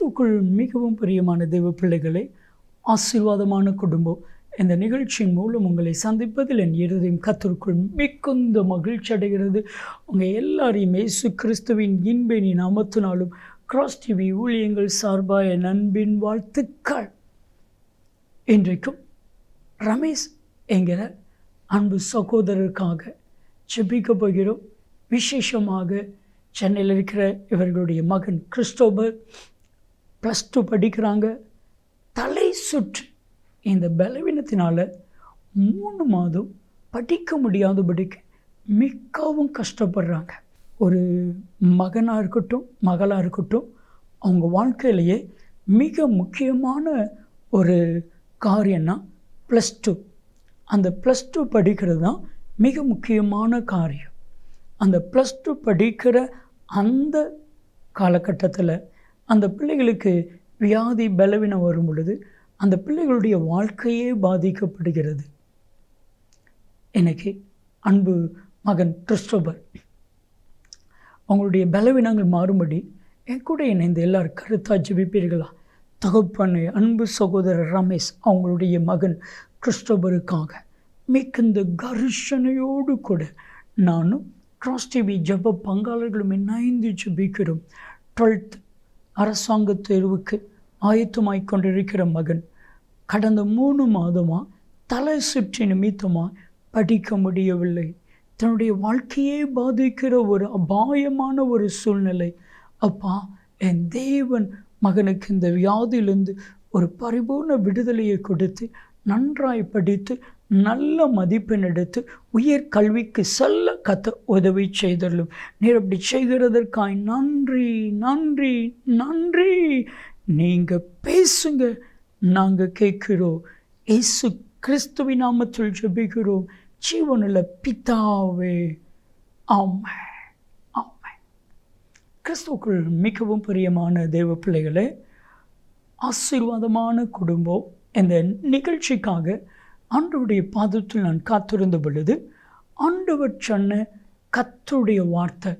கிறிஸ்துக்குள் மிகவும் பிரியமான தெய்வ பிள்ளைகளே ஆசீர்வாதமான குடும்பம் இந்த நிகழ்ச்சியின் மூலம் உங்களை சந்திப்பதில் என் இருதயம் கத்திற்குள் மிகுந்த மகிழ்ச்சி அடைகிறது. உங்கள் எல்லாரையும் இயேசு கிறிஸ்துவின் இன்பினி நாமத்தினாலும் கிராஸ் டிவி ஊழியங்கள் சார்பாக என் அன்பின் வாழ்த்துக்கள் இன்றைக்கும் ரமேஷ் என்கிற அன்பு சகோதரருக்காக ஜெபிக்க போகிறோம். விசேஷமாக சென்னையில் இருக்கிற இவர்களுடைய மகன் கிறிஸ்டோபர் ப்ளஸ் டூ படிக்கிறாங்க. தலை சுற்று. இந்த பலவீனத்தினால் மூணு மாதம் படிக்க முடியாதபடிக்கு மிகவும் கஷ்டப்படுறாங்க. ஒரு மகனாக இருக்கட்டும் மகளாக இருக்கட்டும் அவங்க வாழ்க்கையிலேயே மிக முக்கியமான ஒரு காரியம்னா ப்ளஸ் டூ அந்த ப்ளஸ் டூ படிக்கிறது தான் மிக முக்கியமான காரியம். அந்த ப்ளஸ் டூ படிக்கிற அந்த காலகட்டத்தில் அந்த பிள்ளைகளுக்கு வியாதி பலவீனம் வரும் பொழுது அந்த பிள்ளைகளுடைய வாழ்க்கையே பாதிக்கப்படுகிறது. எனக்கு அன்பு மகன் கிறிஸ்டோபர் அவங்களுடைய பலவீனங்கள் மாறும்படி என் கூட இணைந்து எல்லாரும் கருத்தாக ஜெபிப்பீர்களா? தகப்பனை அன்பு சகோதரர் ரமேஷ் அவங்களுடைய மகன் கிறிஸ்டோபருக்காக மிகுந்த கர்ஷனையோடு கூட நானும் கிராஸ் டிவி ஜப பங்காளர்களும் இணைந்து ஜபிக்கிறோம். டுவெல்த் அரசாங்க தேர்வுக்கு ஆயத்தமாய் கொண்டிருக்கிற மகன் கடந்த மூணு மாதமாக தலை சுற்றி நிமித்தமாக படிக்க முடியவில்லை. தன்னுடைய வாழ்க்கையே பாதிக்கிற ஒரு அபாயமான ஒரு சூழ்நிலை. அப்பா என் தேவன் மகனுக்கு இந்த வியாதியிலிருந்து ஒரு பரிபூர்ண விடுதலையை கொடுத்து நன்றாய் படித்து நல்ல மதிப்பெண் எடுத்து உயர் கல்விக்கு செல்ல கத்த உதவி செய்தள்ளும் நீர் அப்படி செய்கிறதற்காய் நன்றி நன்றி நன்றி. நீங்கள் பேசுங்க நாங்கள் கேட்கிறோம். இயேசு கிறிஸ்துவின் நாமத்தில் ஜபிக்கிறோம். ஜீவனில் பிதாவே ஆமை ஆமை கிறிஸ்துக்குள் மிகவும் பிரியமான தேவ பிள்ளைகளே ஆசீர்வாதமான குடும்பம். இந்த நிகழ்ச்சிக்காக ஆண்டவருடைய பாதத்தில் நான் காத்திருந்த பொழுது ஆண்டவர் சொன்ன கத்தருடைய வார்த்தை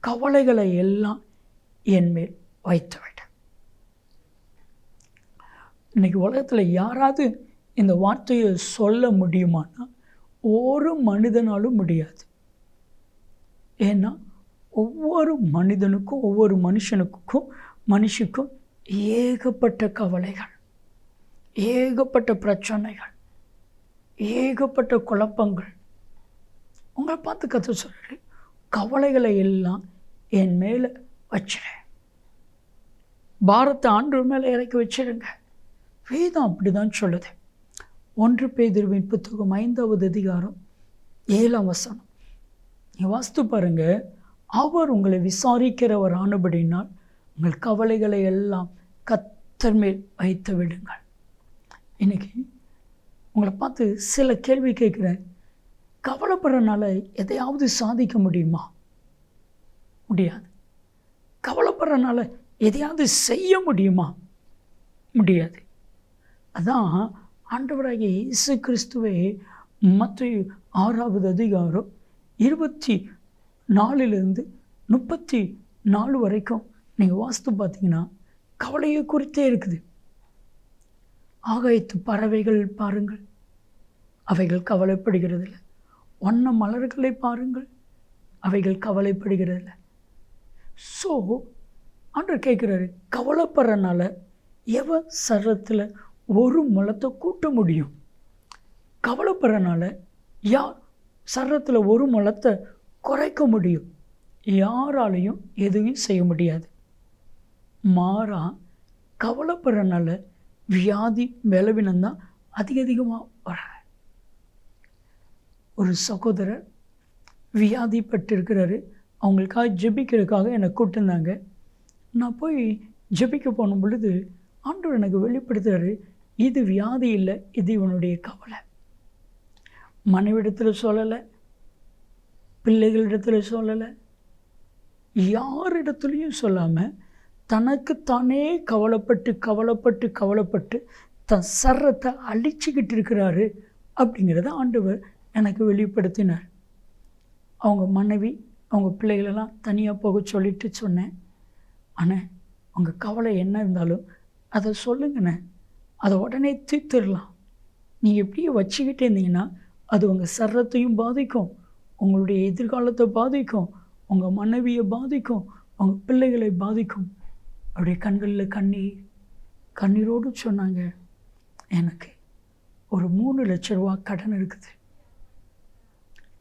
கவலைகளை எல்லாம் என் மேல் வைத்து விட்டேன் இன்னைக்கு உலகத்தில் யாராவது இந்த வார்த்தையை சொல்ல முடியுமானா ஒரு மனிதனாலும் முடியாது. ஏன்னா ஒவ்வொரு மனிதனுக்கும் ஒவ்வொரு மனுஷனுக்கும் மனுஷிக்கும் ஏகப்பட்ட கவலைகள் ஏகப்பட்ட பிரச்சனைகள். ஏகப்பட்ட குழப்பங்கள். உங்களை பார்த்து கற்று சொல்கிறேன் கவலைகளை எல்லாம் என் மேலே வச்சிருங்க பாரத்தை ஆண்டு மேலே இறக்கி வச்சிருங்க. வேதம் அப்படி தான் சொல்லுது. ஒன்று பேதிருவின் புத்தகம் ஐந்தாவது அதிகாரம் ஏழாம் வசனம். நீ வாஸ்து பாருங்க. அவர் உங்களை விசாரிக்கிறவர் ஆனபடினால் உங்கள் கவலைகளை எல்லாம் கத்தர் மேல் வைத்து விடுங்கள். இன்னைக்கு உங்களை பார்த்து சில கேள்வி கேட்குறேன். கவலைப்படுறனால எதையாவது சாதிக்க முடியுமா? முடியாது. கவலைப்படுறனால எதையாவது செய்ய முடியுமா? முடியாது. அதான் ஆண்டவராகிய இயேசு கிறிஸ்துவை மற்ற ஆறாவது அதிகாரம் இருபத்தி நாலுலேருந்து முப்பத்தி நாலு வரைக்கும் நீங்கள் வாஸ்து பார்த்தீங்கன்னா கவலையை குறித்தே இருக்குது. ஆகாயத்து பறவைகள் பாருங்கள். அவைகள் கவலைப்படுகிறதில்ல. ஒன்ன மலர்களை பாருங்கள். அவைகள் கவலைப்படுகிறதில்ல. ஸோ அன்று கேட்குறாரு கவலைப்படுறனால எவ சரத்தில் ஒரு முளத்தை கூட்ட முடியும்? கவலைப்படுறனால யார் சரத்தில் ஒரு முளத்தை குறைக்க முடியும்? யாராலையும் எதுவும் செய்ய முடியாது. மாறா கவலைப்படுறனால வியாதி பலவீனம் தான் அதிக அதிகமாக வர ஒரு சகோதரர் வியாதிப்பட்டிருக்கிறாரு. அவங்களுக்காக ஜெபிக்கிறதுக்காக என்னை கூப்பிட்டுருந்தாங்க. நான் போய் ஜெபிக்க போன பொழுது ஆண்டவர் எனக்கு வெளிப்படுத்துகிறாரு இது வியாதி இல்லை இது இவனுடைய கவலை. மனைவிடத்தில் சொல்லலை பிள்ளைகளிடத்தில் சொல்லலை யாரிடத்துலையும் சொல்லாமல் தனக்குத்தானே கவலைப்பட்டு கவலைப்பட்டு கவலைப்பட்டு தன் சர்றத்தை அழிச்சிக்கிட்டு இருக்கிறாரு அப்படிங்கிறத ஆண்டவர் எனக்கு வெளிப்படுத்தினார். அவங்க மனைவி அவங்க பிள்ளைகளெல்லாம் தனியாக போக சொல்லிட்டு சொன்னேன். அண்ணே உங்கள் கவலை என்ன இருந்தாலும் அதை சொல்லுங்கண்ணே. அதை உடனே தீர்த்துடலாம். நீங்கள் எப்படியே வச்சுக்கிட்டே இருந்தீங்கன்னா அது உங்கள் சர்றத்தையும் பாதிக்கும் உங்களுடைய எதிர்காலத்தை பாதிக்கும் உங்கள் மனைவியை பாதிக்கும் உங்கள் பிள்ளைகளை பாதிக்கும். அப்படியே கண்களில் கண்ணீர் கண்ணீரோடு சொன்னாங்க எனக்கு ஒரு மூணு லட்ச ரூபா கடன் இருக்குது.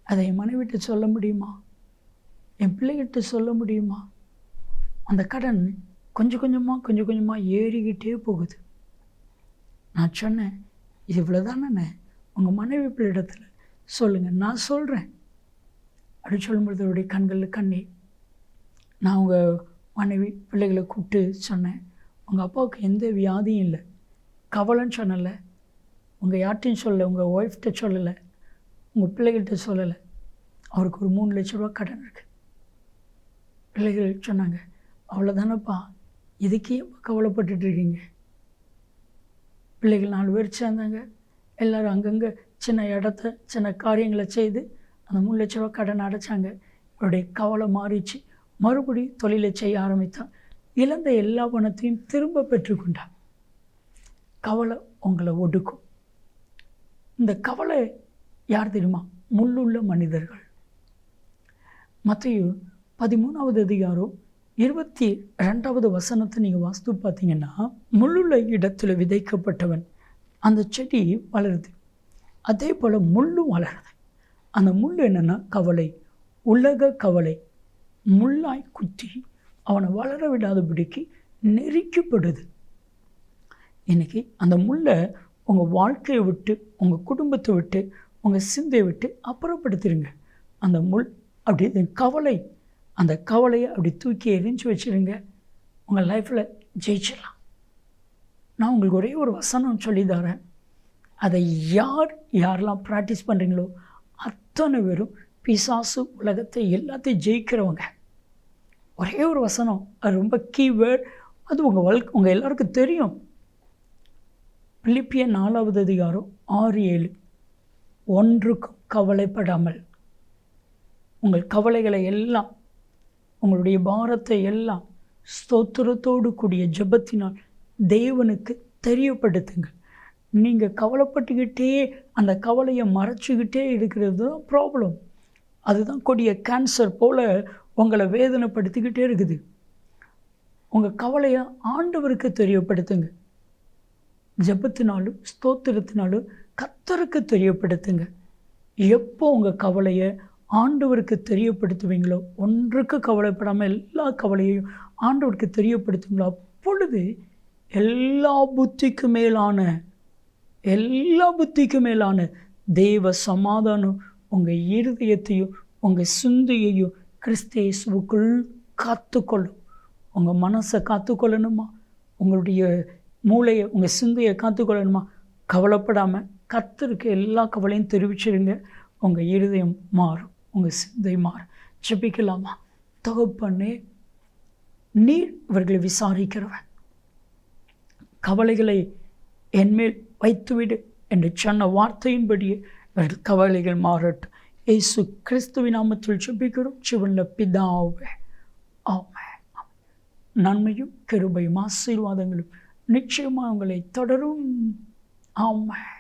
அதை என் மனைவிட்டு சொல்ல முடியுமா? என் பிள்ளைகிட்ட சொல்ல முடியுமா? அந்த கடன் கொஞ்சம் கொஞ்சமாக கொஞ்சம் கொஞ்சமாக ஏறிக்கிட்டே போகுது. நான் சொன்னேன் இது இவ்வளோதானே உங்கள் மனைவி பிள்ளையிடத்தில் சொல்லுங்கள் நான் சொல்கிறேன் அப்படி சொல்லும்பொழுது அவருடைய கண்களில் கண்ணி நான் உங்கள் மனைவி பிள்ளைகளை கூப்பிட்டு சொன்னேன். உங்கள் அப்பாவுக்கு எந்த வியாதியும் இல்லை. கவலைன்னு சொன்னலை உங்கள் யார்ட்டையும் சொல்லலை. உங்கள் ஒய்ஃப்கிட்ட சொல்லலை. உங்கள் பிள்ளைகள்கிட்ட சொல்லலை. அவருக்கு ஒரு மூணு லட்ச ரூபா கடன் இருக்குது பிள்ளைகள் சொன்னாங்க. அவ்வளோதானப்பா இதுக்கே கவலைப்பட்டுட்டு இருக்கீங்க? பிள்ளைகள் நாலு பேர் சேர்ந்தாங்க. எல்லோரும் அங்கங்கே சின்ன இடத்த சின்ன காரியங்களை செய்து அந்த மூணு லட்ச ரூபா கடன் அடைச்சாங்க. இவருடைய கவலை மாறிச்சு. மறுபடியும் தொழிலை செய்ய ஆரம்பித்தான். இழந்த எல்லா பணத்தையும் திரும்ப பெற்றுக்கொண்டான் கவலை உங்களை ஒடுக்கும். இந்த கவலை யார் தெரியுமா? முள்ளுள்ள மனிதர்கள். மற்றையும் பதிமூணாவது அதிகாரம் இருபத்தி ரெண்டாவது வசனத்தை நீங்கள் வாஸ்து பார்த்தீங்கன்னா முள்ளுள்ள இடத்துல விதைக்கப்பட்டவன் அந்த செடி வளருது. அதே போல் முள்ளும் வளருது. அந்த முள் என்னென்னா கவலை உலக கவலை. முள்ளாய் குத்தி அவனை வளர விடாதபடிக்கு நெரிக்கப்படுது. இன்றைக்கி அந்த முள்ளை உங்கள் வாழ்க்கையை விட்டு உங்கள் குடும்பத்தை விட்டு உங்கள் சிந்தையை விட்டு அப்புறப்படுத்திடுங்க அந்த முள் அப்படி கவலை அந்த கவலையை அப்படி தூக்கி எரிஞ்சு வச்சுருங்க. உங்கள் லைஃப்பில் ஜெயிச்சிடலாம். நான் உங்களுக்கு ஒரே ஒரு வசனம் சொல்லி தரேன். அதை யார் யாரெல்லாம் ப்ராக்டிஸ் பண்ணுறீங்களோ அத்தனை பேரும் பிசாசு உலகத்தை எல்லாத்தையும் ஜெயிக்கிறவங்க. ஒரே ஒரு வசனம் அது ரொம்ப கீவேர்ட் அது உங்கள் வழக்கு உங்கள் எல்லாருக்கும் தெரியும். பிலிப்பிய நாலாவது அதிகாரம் ஆறு ஏழு. ஒன்றுக்கும் கவலைப்படாமல் உங்கள் கவலைகளை எல்லாம் உங்களுடைய பாரத்தை எல்லாம் ஸ்தோத்திரத்தோடு கூடிய ஜபத்தினால் தேவனுக்கு தெரியப்படுத்துங்கள். நீங்கள் கவலைப்பட்டுக்கிட்டே அந்த கவலையை மறைச்சிக்கிட்டே இருக்கிறது தான் ப்ராப்ளம் அதுதான் கொடிய கேன்சர் போல் உங்களை வேதனைப்படுத்திக்கிட்டே இருக்குது. உங்கள் கவலையை ஆண்டவருக்கு தெரியப்படுத்துங்க. ஜபத்தினாலும் ஸ்தோத்திரத்தினாலும் கத்தருக்கு தெரியப்படுத்துங்க. எப்போ உங்கள் கவலையை ஆண்டவருக்கு தெரியப்படுத்துவீங்களோ ஒன்றுக்கு கவலைப்படாமல் எல்லா கவலையையும் ஆண்டவருக்கு தெரியப்படுத்துங்களோ அப்பொழுது எல்லா புத்திக்கு மேலான எல்லா புத்திக்கு மேலான தெய்வ சமாதானம் உங்கள் இருதயத்தையும் உங்கள் சிந்தையையும் கிறிஸ்தேசுவுக்குள் காத்துக்கொள்ளும். உங்கள் மனசை காத்துக்கொள்ளணுமா? உங்களுடைய மூளையை உங்கள் சிந்தையை காத்துக்கொள்ளணுமா? கவலைப்படாமல் கத்திருக்க எல்லா கவலையும் தெரிவிச்சிருங்க. உங்கள் இருதயம் மாறும் உங்கள் சிந்தை மாறும். ஜெபிக்கலாமா? தகப்பண்ணே நீர் இவர்களை விசாரிக்கிறவன். கவலைகளை என்மேல் வைத்துவிடு என்று சொன்ன வார்த்தையின்படியே இவர்கள் கவலைகள் மாறட்டும். ஏசு கிறிஸ்துவின் நாமத்தில் சுபிக்கிறோம் சிவனில் பிதாவே. ஆமே நன்மையும் கிருபையும் ஆசீர்வாதங்களும் நிச்சயமாக உங்களை தொடரும். ஆமாம்